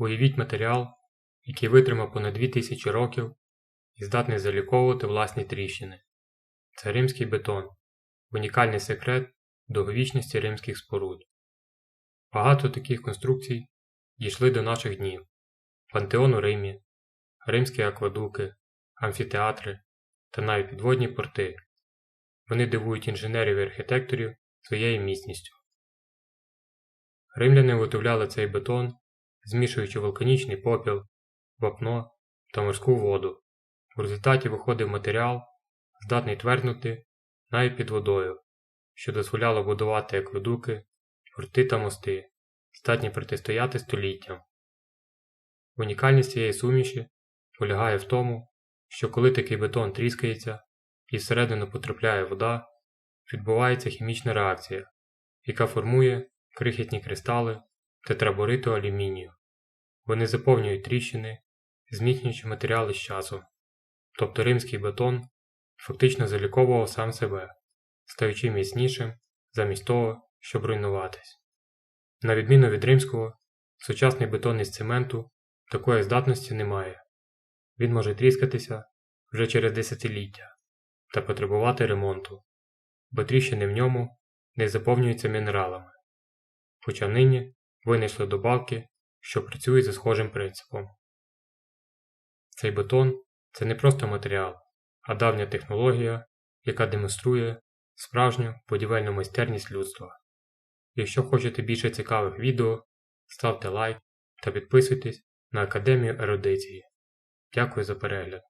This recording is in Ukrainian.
Уявіть матеріал, який витримав понад 2000 років і здатний заліковувати власні тріщини. Це римський бетон, унікальний секрет довговічності римських споруд. Багато таких конструкцій дійшли до наших днів: пантеон у Римі, римські аквадуки, амфітеатри та навіть підводні порти. Вони дивують інженерів і архітекторів своєю міцністю. Римляни виготовляли цей бетон, змішуючи вулканічний попіл, вапно та морську воду. В результаті виходив матеріал, здатний тверднути навіть під водою, що дозволяло будувати акведуки, порти та мости, здатні протистояти століттям. Унікальність цієї суміші полягає в тому, що коли такий бетон тріскається і всередину потрапляє вода, відбувається хімічна реакція, яка формує крихітні кристали тетрабориту алюмінію. Вони заповнюють тріщини, зміцнюючи матеріали з часом. Тобто римський бетон фактично заліковував сам себе, стаючи міцнішим замість того, щоб руйнуватись. На відміну від римського, сучасний бетон із цементу такої здатності не має. Він може тріскатися вже через десятиліття та потребувати ремонту, бо тріщини в ньому не заповнюються мінералами. Хоча нині винайшли добавки, що працюють за схожим принципом. Цей бетон це не просто матеріал, а давня технологія, яка демонструє справжню будівельну майстерність людства. Якщо хочете більше цікавих відео, ставте лайк та підписуйтесь на Академію ерудиції. Дякую за перегляд.